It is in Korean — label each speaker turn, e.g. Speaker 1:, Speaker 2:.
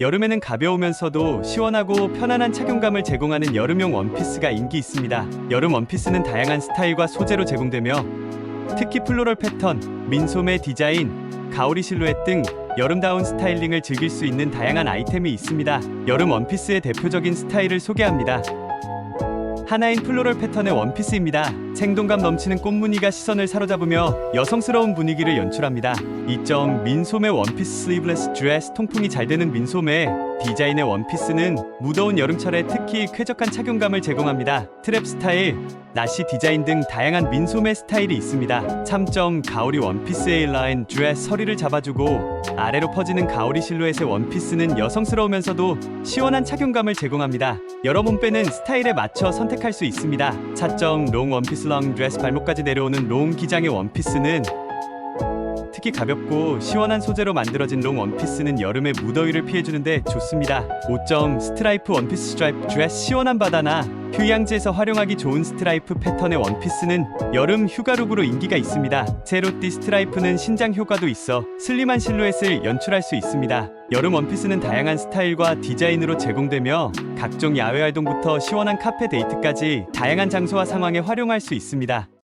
Speaker 1: 여름에는 가벼우면서도 시원하고 편안한 착용감을 제공하는 여름용 원피스가 인기 있습니다. 여름 원피스는 다양한 스타일과 소재로 제공되며 특히 플로럴 패턴, 민소매 디자인, 가오리 실루엣 등 여름다운 스타일링을 즐길 수 있는 다양한 아이템이 있습니다. 여름 원피스의 대표적인 스타일을 소개합니다. 하나인 플로럴 패턴의 원피스입니다. 생동감 넘치는 꽃무늬가 시선을 사로잡으며 여성스러운 분위기를 연출합니다. 2점 민소매 원피스 슬리브레스 드레스 통풍이 잘 되는 민소매 디자인의 원피스는 무더운 여름철에 특히 쾌적한 착용감을 제공합니다. 트랩 스타일, 나시 디자인 등 다양한 민소매 스타일이 있습니다. 3점 가오리 원피스 에일라인 드레스 허리를 잡아주고 아래로 퍼지는 가오리 실루엣의 원피스는 여성스러우면서도 시원한 착용감을 제공합니다. 여러 몸빼는 스타일에 맞춰 선택할 수 있습니다. 4점 롱 원피스 롱 드레스 발목까지 내려오는 롱 기장의 원피스는 특히 가볍고 시원한 소재로 만들어진 롱 원피스는 여름의 무더위를 피해주는데 좋습니다. 5점 스트라이프 원피스 스트라이프 드레스 시원한 바다나 휴양지에서 활용하기 좋은 스트라이프 패턴의 원피스는 여름 휴가룩으로 인기가 있습니다. 제로띠 스트라이프는 신장 효과도 있어 슬림한 실루엣을 연출할 수 있습니다. 여름 원피스는 다양한 스타일과 디자인으로 제공되며 각종 야외 활동부터 시원한 카페 데이트까지 다양한 장소와 상황에 활용할 수 있습니다.